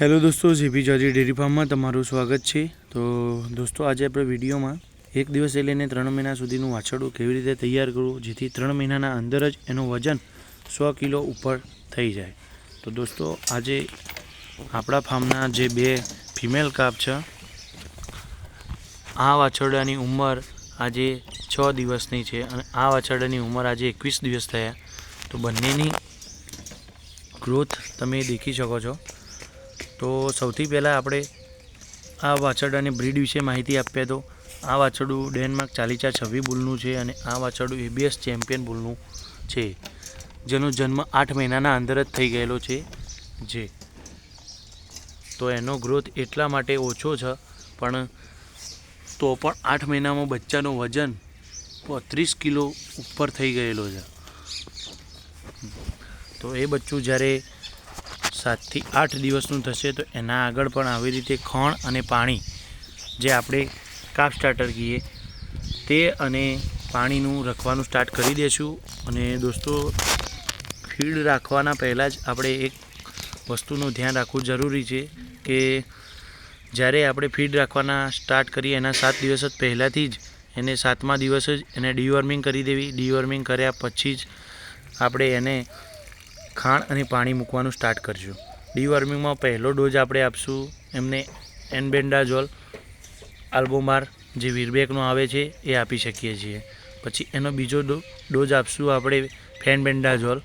Hello દોસ્તો, GP જોજી dairy ફાર્મમાં તમારું સ્વાગત છે. તો દોસ્તો, આજે આપણે વિડીયોમાં એક દિવસથી લઈને ત્રણ મહિના સુધીનું વાછરડું કેવી રીતે તૈયાર કરવું, જેથી ત્રણ મહિનાના અંદર જ એનું વજન સો કિલો ઉપર થઈ જાય. તો દોસ્તો, આજે આપણા ફાર્મના જે બે ફિમેલ કાપ છે, આ વાછરડાની ઉંમર આજે છ દિવસની છે અને આ વાછરડાની ઉંમર આજે એકવીસ દિવસ થયા. તો બંનેની ગ્રોથ તમે દેખી શકો છો. તો સૌથી પહેલાં આપણે આ વાછરડાની બ્રીડ વિશે માહિતી આપીએ તો આ વાછરડું ડેનમાર્ક ચાલી ચાર છવ્વીસ બુલનું છે અને આ વાછરડું એબીએસ ચેમ્પિયન બુલનું છે, જેનો જન્મ આઠ મહિનાના અંદર જ થઈ ગયેલો છે, જે. તો એનો ગ્રોથ એટલા માટે ઓછો છે, પણ તો પણ આઠ મહિનામાં બચ્ચાનું વજન ત્રીસ કિલો ઉપર થઈ ગયેલો છે. તો એ બચ્ચું જ્યારે સાતથી આઠ દિવસનું થશે તો એના આગળ પણ આવી રીતે ખણ અને પાણી જે આપણે કાપ સ્ટાર્ટર કહીએ તે અને પાણીનું રખવાનું સ્ટાર્ટ કરી દઈશું અને દોસ્તો, ફીડ રાખવાના પહેલાં જ આપણે એક વસ્તુનું ધ્યાન રાખવું જરૂરી છે કે જ્યારે આપણે ફીડ રાખવાના સ્ટાર્ટ કરીએ એના સાત દિવસ જ પહેલાંથી જ, એને સાતમા દિવસ જ એને ડીવોર્મિંગ કરી દેવી. ડીવોર્મિંગ કર્યા પછી જ આપણે એને ખાણ અને પાણી મૂકવાનું સ્ટાર્ટ કરજો. ડીવોર્મિંગમાં પહેલો ડોઝ આપણે આપશું એમને એનબેન્ડાઝોલ આલ્બોમાર જે વીરબેકનો આવે છે, એ આપી શકીએ છીએ. પછી એનો બીજો ડોઝ આપશું આપણે ફેનબેન્ડાઝોલ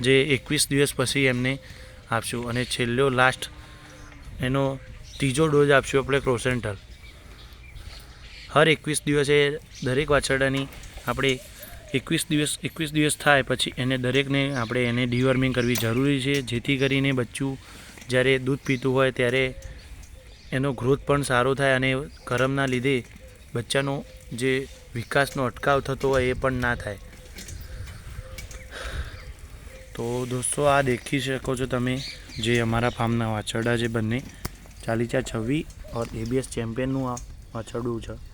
જે એકવીસ દિવસ પછી એમને આપશું. અને છેલ્લો લાસ્ટ એનો ત્રીજો ડોઝ આપશું આપણે ક્રોસેન્ટલ હર એકવીસ દિવસે દરેક વાછરડાની આપણે એકવીસ દિવસ એકવીસ દિવસ થાય પછી એને દરેકને આપણે એને ડિવર્મિંગ કરવી જરૂરી છે. જેથી કરીને બચ્ચું જ્યારે દૂધ પીતું હોય ત્યારે એનો ગ્રોથ પણ સારો થાય અને ગરમના લીધે બચ્ચાનો જે વિકાસનો અટકાવ થતો હોય એ પણ ના થાય. તો દોસ્તો, આ દેખી શકો છો તમે જે અમારા ફાર્મના વાછરડા છે બંને. ચાલીચા છવ્વી ઓર એબીએસ ચેમ્પિયનનું આ વાછરડું છે.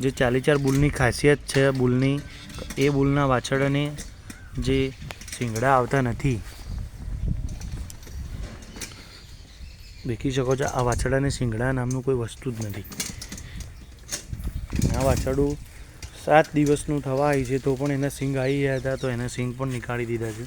જે ચાલી ચાર બુલની ખાસિયત છે, બુલની, એ બુલના વાછરડાને જે શિંગડા આવતા નથી. દેખી શકો છો, આ વાછરડાને શિંગડા નામનું કોઈ વસ્તુ જ નથી. આ વાછરડું સાત દિવસનું થવા આવી છે, તો પણ એના સિંગ આવી ગયા હતા, તો એના સિંગ પણ નીકાળી દીધા છે.